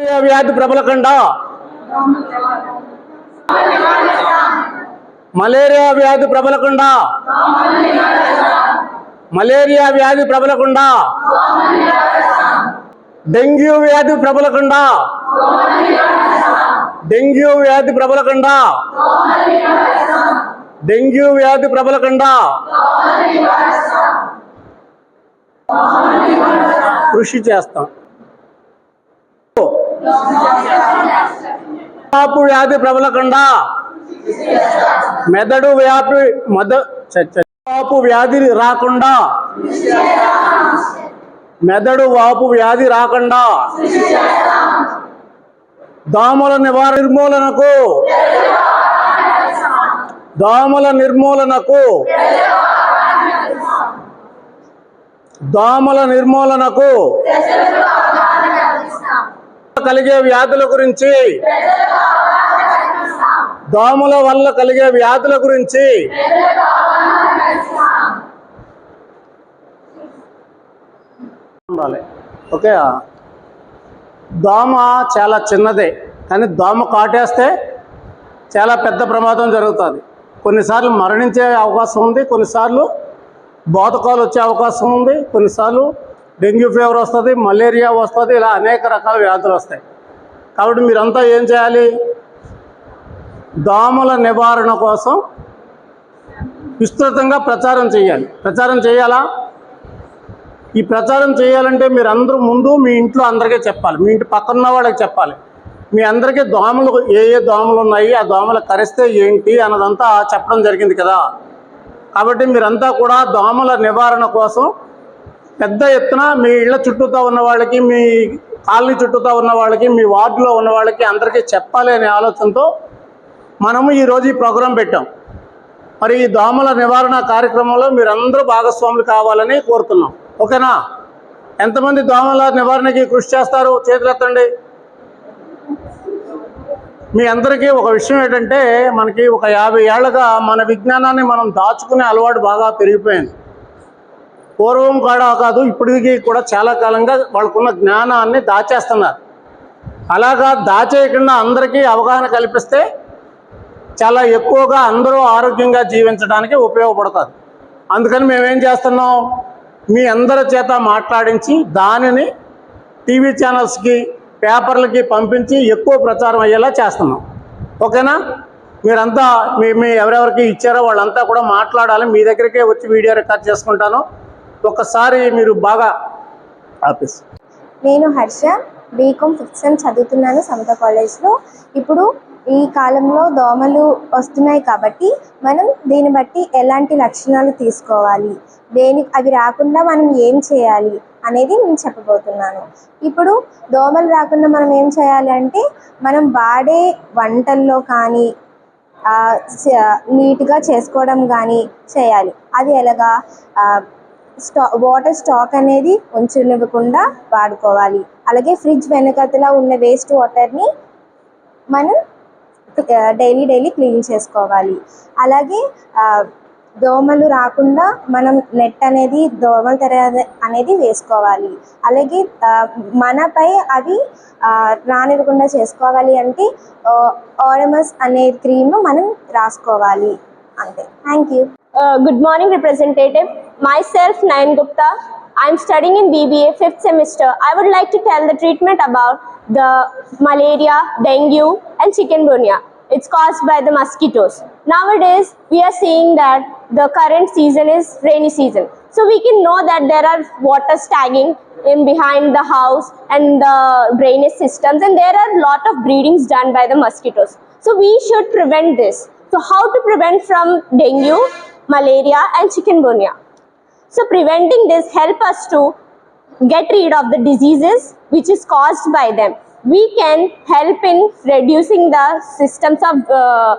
వ్యాధి ప్రబలకుండా. మలేరియా వ్యాధి ప్రబలకుండా. మలేరియా వ్యాధి ప్రబలకుండా. డెంగ్యూ వ్యాధి ప్రబలకుండా. డెంగ్యూ వ్యాధి ప్రబలకుండా. డెంగ్యూ వ్యాధి ప్రబలకుండా. కృషి చేస్తాం. వాపు వ్యాధి ప్రబలకుండా మెదడు వ్యాపి మద వాపు వ్యాధి రాకుండా మెదడు వాపు వ్యాధి రాకుండా దోమల నివారణ నిర్మూలనకు దోమల నిర్మూలనకు దోమల నిర్మూలనకు కలిగే వ్యాధుల గురించి. దోమల వల్ల కలిగే వ్యాధుల గురించి. ఉండాలి. ఓకే? దోమ చాలా చిన్నదే కానీ దోమ కాటేస్తే చాలా పెద్ద ప్రమాదం జరుగుతుంది. కొన్నిసార్లు మరణించే అవకాశం ఉంది కొన్నిసార్లు బోధకాలు వచ్చే అవకాశం ఉంది కొన్నిసార్లు డెంగ్యూ ఫీవర్ వస్తుంది మలేరియా వస్తుంది ఇలా అనేక రకాల వ్యాధులు వస్తాయి. కాబట్టి మీరంతా ఏం చేయాలి? దోమల నివారణ కోసం విస్తృతంగా ప్రచారం చేయాలి. ప్రచారం చేయాలా? ఈ ప్రచారం చేయాలంటే మీరు అందరూ ముందు మీ ఇంట్లో అందరికీ చెప్పాలి. మీ ఇంటి పక్కన వాళ్ళకి చెప్పాలి. మీ అందరికీ దోమలు ఏ ఏ దోమలు ఉన్నాయి ఆ దోమలు కరిస్తే ఏంటి అన్నదంతా చెప్పడం జరిగింది కదా. కాబట్టి మీరంతా కూడా దోమల నివారణ కోసం పెద్ద ఎత్తున మీ ఇళ్ళ చుట్టూతో ఉన్న వాళ్ళకి మీ కాలనీ చుట్టూతో ఉన్న వాళ్ళకి మీ వార్డులో ఉన్న వాళ్ళకి అందరికీ చెప్పాలి అనే ఆలోచనతో మనము ఈరోజు ఈ ప్రోగ్రాం పెట్టాం. మరి ఈ దోమల నివారణ కార్యక్రమంలో మీరందరూ భాగస్వాములు కావాలని కోరుతున్నాం. ఓకేనా? ఎంతమంది దోమల నివారణకి కృషి చేస్తారు చేతులెత్తండి. మీ అందరికీ ఒక విషయం ఏంటంటే మనకి ఒక యాభై ఏళ్ళగా మన విజ్ఞానాన్ని మనం దాచుకునే అలవాటు బాగా పెరిగిపోయింది. పూర్వం కూడా కాదు ఇప్పటికీ కూడా చాలా కాలంగా వాళ్ళకున్న జ్ఞానాన్ని దాచేస్తున్నారు. అలాగా దాచేయకుండా అందరికీ అవగాహన కల్పిస్తే చాలా ఎక్కువగా అందరూ ఆరోగ్యంగా జీవించడానికి ఉపయోగపడుతుంది అందుకని మేమేం చేస్తున్నాం మీ అందరి చేత మాట్లాడించి దానిని టీవీ ఛానల్స్కి పేపర్లకి పంపించి ఎక్కువ ప్రచారం అయ్యేలా చేస్తున్నాం. ఓకేనా? మీరంతా మీ మీ ఎవరెవరికి ఇచ్చారో వాళ్ళంతా కూడా మాట్లాడాలి. మీ దగ్గరికే వచ్చి వీడియో రికార్డ్ చేసుకుంటాను. ఒకసారి మీరు బాగా ఆపేసి. నేను హర్ష బీకామ్ ఫిఫ్త్ సెమ్ చదువుతున్నాను సమత కాలేజ్లో. ఇప్పుడు ఈ కాలంలో దోమలు వస్తున్నాయి కాబట్టి మనం దీన్ని బట్టి ఎలాంటి లక్షణాలు తీసుకోవాలి? దేని అవి రాకుండా మనం ఏం చేయాలి అనేది నేను చెప్పబోతున్నాను. ఇప్పుడు దోమలు రాకుండా మనం ఏం చేయాలి అంటే మనం వాడే వంటల్లో కానీ నీట్గా చేసుకోవడం కానీ చేయాలి. అది ఎలాగా? స్టా వాటర్ స్టాక్ అనేది ఉంచనివ్వకుండా వాడుకోవాలి. అలాగే ఫ్రిడ్జ్ వెనకతల ఉన్న వేస్ట్ వాటర్ని మనం డైలీ డైలీ క్లీన్ చేసుకోవాలి. అలాగే దోమలు రాకుండా మనం నెట్ అనేది దోమల తెర అనేది వేసుకోవాలి. అలాగే మనపై అవి రానివ్వకుండా చేసుకోవాలి అంటే ఆరమస్ అనే క్రీమ్ మనం రాసుకోవాలి. అంతే. Thank you good morning representative. Myself, Nayan Gupta. I'm studying in BBA fifth semester. I would like to tell the treatment about the malaria, dengue, and chikungunya. It's caused by the mosquitoes. Nowadays, we are seeing that the current season is rainy season. So we can know that there are water stagging in behind the house and the drainage systems, and there are a lot of breedings done by the mosquitoes. So we should prevent this. So how to prevent from dengue, malaria, and chikungunya? So preventing this help us to get rid of the diseases which is caused by them. We can help in reducing the systems of uh,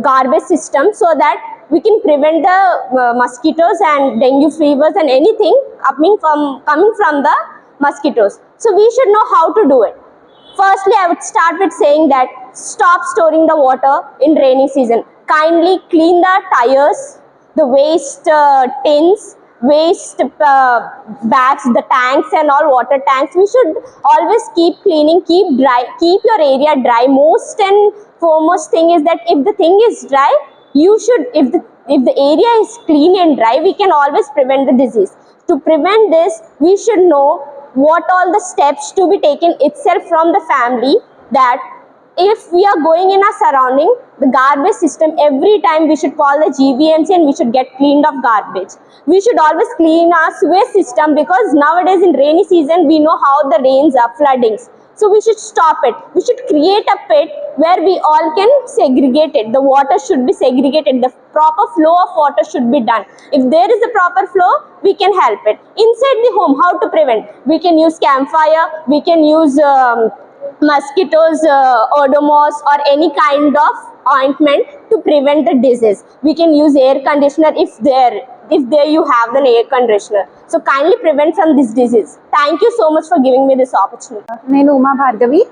garbage system so that we can prevent the uh, mosquitoes and dengue fevers and anything coming from coming from the mosquitoes. So we should know how to do it. Firstly, I would start with saying that stop storing the water in rainy season. Kindly clean the tires, the waste uh, tins, waste uh, bags, the tanks and all water tanks. We should always keep cleaning, keep dry, keep your area dry. Most and foremost thing is that if the thing is dry, you should if the if the area is clean and dry, we can always prevent the disease. To prevent this, we should know what all the steps to be taken itself from the family that if we are going in our surrounding, the garbage system, every time we should call the GVMC and we should get cleaned of garbage. We should always clean our sewage system because nowadays in rainy season, we know how the rains are floodings. So we should stop it. We should create a pit where we all can segregate it. The water should be segregated. The proper flow of water should be done. If there is a proper flow, we can help it. Inside the home, how to prevent? We can use campfire. We can use um, mosquitoes, uh, odomos, or any kind of ointment to prevent the disease. We can use air conditioner if there if there you have an air conditioner. So kindly prevent from this disease. Thank you so much for giving me this opportunity. నేను Uma Bhargavi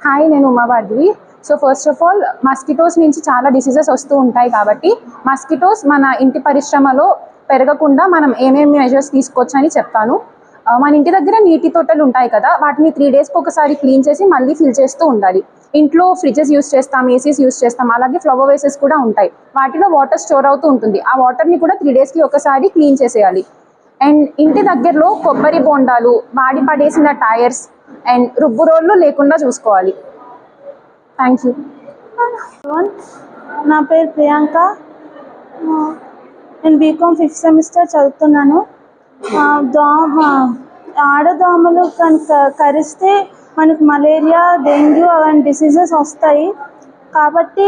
hi నేను Uma Bhargavi so first of all mosquitoes నుంచి చాలా diseases వస్తూ ఉంటాయి కాబట్టి mosquitoes మన ఇంటి పరిశ్రమలో పెరగకుండా మనం ఏమేమి మెజర్స్ తీసుకోవచ్చు అని చెప్తాను మన ఇంటి దగ్గర నీటి తోటలు ఉంటాయి కదా వాటిని త్రీ డేస్కి ఒకసారి క్లీన్ చేసి మళ్ళీ ఫిల్ చేస్తూ ఉండాలి. ఇంట్లో ఫ్రిడ్జెస్ యూస్ చేస్తాం ఏసీస్ యూస్ చేస్తాం అలాగే ఫ్లవర్ వేసెస్ కూడా ఉంటాయి. వాటిలో వాటర్ స్టోర్ అవుతూ ఉంటుంది. ఆ వాటర్ని కూడా త్రీ డేస్కి ఒకసారి క్లీన్ చేసేయాలి. అండ్ ఇంటి దగ్గరలో కొబ్బరి బోండాలు వాడి పడేసిన టైర్స్ అండ్ రుబ్బు రోళ్ళు లేకుండా చూసుకోవాలి. థ్యాంక్ యూ నా పేరు ప్రియాంక. నేను బీకామ్ ఫిఫ్త్ సెమిస్టర్ చదువుతున్నాను. దోమ ఆడదోమలు కనుక కరిస్తే మనకు మలేరియా డెంగ్యూ అలాంటి డిసీజెస్ వస్తాయి. కాబట్టి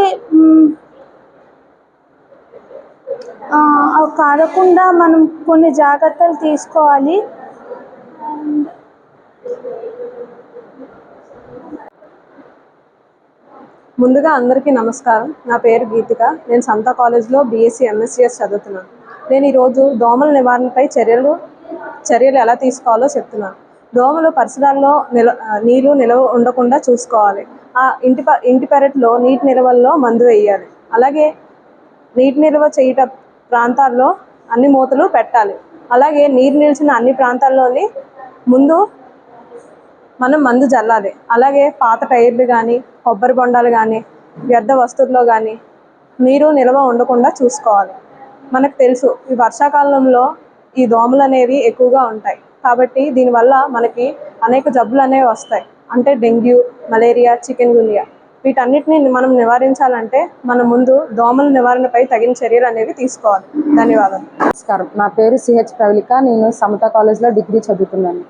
అవి కారకుండా మనం కొన్ని జాగ్రత్తలు తీసుకోవాలి. ముందుగా అందరికీ నమస్కారం. నా పేరు గీతిక. నేను సంత కాలేజ్లో బీఎస్సీ ఎంఎస్సిఎస్ చదువుతున్నాను. నేను ఈరోజు దోమల నివారణపై చర్యలు చర్యలు ఎలా తీసుకోవాలో చెప్తున్నాను దోమలు పరిసరాల్లో నిల నీరు నిలవ ఉండకుండా చూసుకోవాలి. ఆ ఇంటి ఇంటి పెరట్లో నీటి నిల్వల్లో మందు వేయాలి. అలాగే నీటి నిల్వ చేయట ప్రాంతాల్లో అన్ని మూతలు పెట్టాలి. అలాగే నీరు నిలిచిన అన్ని ప్రాంతాల్లోని ముందు మనం మందు జల్లాలి. అలాగే పాత టైర్లు కానీ కొబ్బరి బొండాలు కానీ వ్యర్థ వస్తువుల్లో కానీ నీరు నిల్వ ఉండకుండా చూసుకోవాలి. మనకు తెలుసు ఈ వర్షాకాలంలో ఈ దోమలు అనేవి ఎక్కువగా ఉంటాయి. కాబట్టి దీనివల్ల మనకి అనేక జబ్బులు అనేవి వస్తాయి. అంటే డెంగ్యూ మలేరియా చికెన్ గున్యా వీటన్నిటిని మనం నివారించాలంటే మనం ముందు దోమల నివారణపై తగిన చర్యలు అనేవి తీసుకోవాలి. ధన్యవాదాలు. నమస్కారం. నా పేరు సిహెచ్ ప్రవళిక. నేను సమత కాలేజ్లో డిగ్రీ చదువుతున్నాను.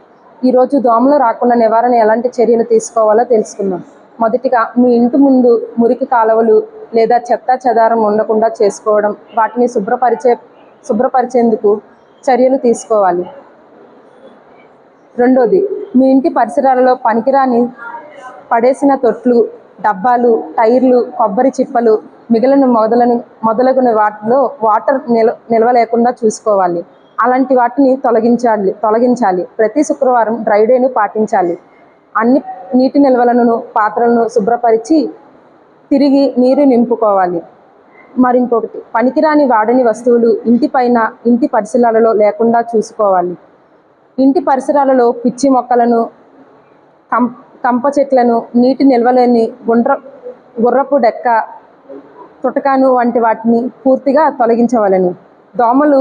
ఈరోజు దోమలు రాకుండా నివారణ ఎలాంటి చర్యలు తీసుకోవాలో తెలుసుకుందాం. మొదటిగా మీ ఇంటి ముందు మురికి కాలువలు లేదా చెత్త చెదారం ఉండకుండా చేసుకోవడం వాటిని శుభ్రపరిచే శుభ్రపరిచేందుకు చర్యలు తీసుకోవాలి. రెండోది మీ ఇంటి పరిసరాలలో పనికిరాని పడేసిన తొట్లు డబ్బాలు టైర్లు కొబ్బరి చిప్పలు మిగిలిన మొదలను మొదలగున వాటిలో వాటర్ నిల నిల్వ లేకుండా చూసుకోవాలి. అలాంటి వాటిని తొలగించాలి తొలగించాలి. ప్రతి శుక్రవారం డ్రై డేను పాటించాలి. అన్ని నీటి నిల్వలను పాత్రలను శుభ్రపరిచి తిరిగి నీరు నింపుకోవాలి. మరి ఇంకొకటి పనికిరాని వాడని వస్తువులు ఇంటి పైన ఇంటి పరిసరాలలో లేకుండా చూసుకోవాలి. ఇంటి పరిసరాలలో పిచ్చి మొక్కలను కం కంప చెట్లను నీటి నిల్వలేని గుండ్ర గుర్రపు డెక్క తుటకాను వంటి వాటిని పూర్తిగా తొలగించవలెను. దోమలు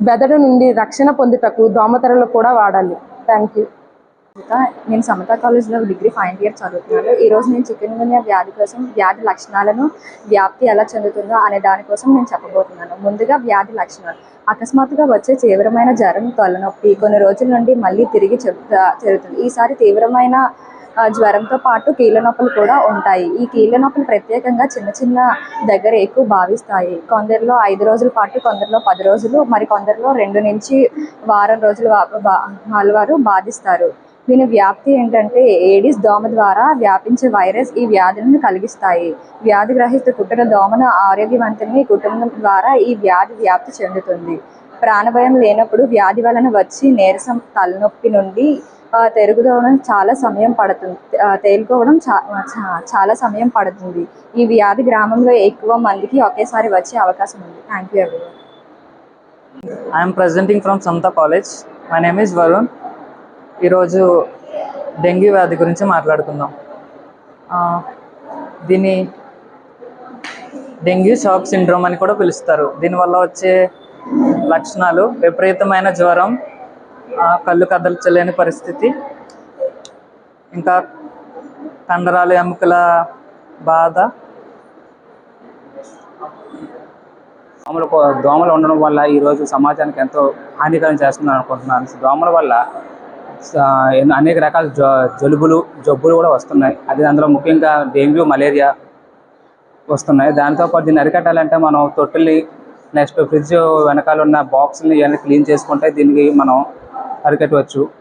బెదడు నుండి రక్షణ పొందుటకు దోమతెరలు కూడా వాడాలి. థ్యాంక్ యూ ఇంకా నేను సమతా కాలేజ్లో డిగ్రీ ఫైనల్ ఇయర్ చదువుతున్నాను. ఈరోజు నేను చికెన్ గున్యా వ్యాధి కోసం వ్యాధి లక్షణాలను వ్యాప్తి ఎలా చెందుతుందో అనే దానికోసం నేను చెప్పబోతున్నాను. ముందుగా వ్యాధి లక్షణాలు. అకస్మాత్తుగా వచ్చే తీవ్రమైన జ్వరం తలనొప్పి కొన్ని రోజుల నుండి మళ్ళీ తిరిగి చెప్తా జరుగుతుంది ఈసారి తీవ్రమైన జ్వరంతో పాటు కీళ్ళనొప్పులు కూడా ఉంటాయి. ఈ కీళ్ళనొప్పులు ప్రత్యేకంగా చిన్న చిన్న దగ్గర ఎక్కువ భావిస్తాయి. కొందరిలో ఐదు రోజుల పాటు కొందరిలో పది రోజులు మరి కొందరిలో రెండు నుంచి వారం రోజులు వాళ్ళవారు వాళ్ళ వారు బాధిస్తారు. దీని వ్యాప్తి ఏంటంటే ఏడిస్ దోమ ద్వారా వ్యాపించే వైరస్ ఈ వ్యాధులను కలిగిస్తాయి. వ్యాధిగ్రహిత కుట్టిన దోమను ఆరోగ్యవంతుని కుటుంబం ద్వారా ఈ వ్యాధి వ్యాప్తి చెందుతుంది. ప్రాణభయం లేనప్పుడు వ్యాధి వలన వచ్చి నీరసం తలనొప్పి నుండి ఆ, చాలా సమయం పడుతుంది. తేలుకోవడం చా చా- చాలా సమయం పడుతుంది. ఈ వ్యాధి గ్రామంలో ఎక్కువ మందికి ఒకేసారి వచ్చే అవకాశం ఉంది. థ్యాంక్ యూ ఎవరి ఐఎమ్ ప్రజెంటింగ్ ఫ్రమ్ సంత college my name is Varun ఈరోజు డెంగ్యూ వ్యాధి గురించి మాట్లాడుకుందాం. దీన్ని డెంగ్యూ షాక్ సిండ్రోమ్ అని కూడా పిలుస్తారు. దీనివల్ల వచ్చే లక్షణాలు విపరీతమైన జ్వరం కళ్ళు కదల్చలేని పరిస్థితి ఇంకా కండరాలు ఎముకల బాధ. దోమలు దోమలు ఉండడం వల్ల ఈరోజు సమాజానికి ఎంతో హానికరం చేస్తుందని అనుకుంటున్నాను దోమల వల్ల అనేక రకాల జ- జలుబులు జబ్బులు కూడా వస్తున్నాయి. అది అందులో ముఖ్యంగా డెంగ్యూ మలేరియా వస్తున్నాయి. దాంతోపాటు దీన్ని అరికట్టాలంటే మనం తొట్టుల్ని నెక్స్ట్ ఫ్రిడ్జ్ వెనకాల ఉన్న బాక్స్ని ఇవన్నీ క్లీన్ చేసుకుంటే దీనికి మనం అరికట్టవచ్చు.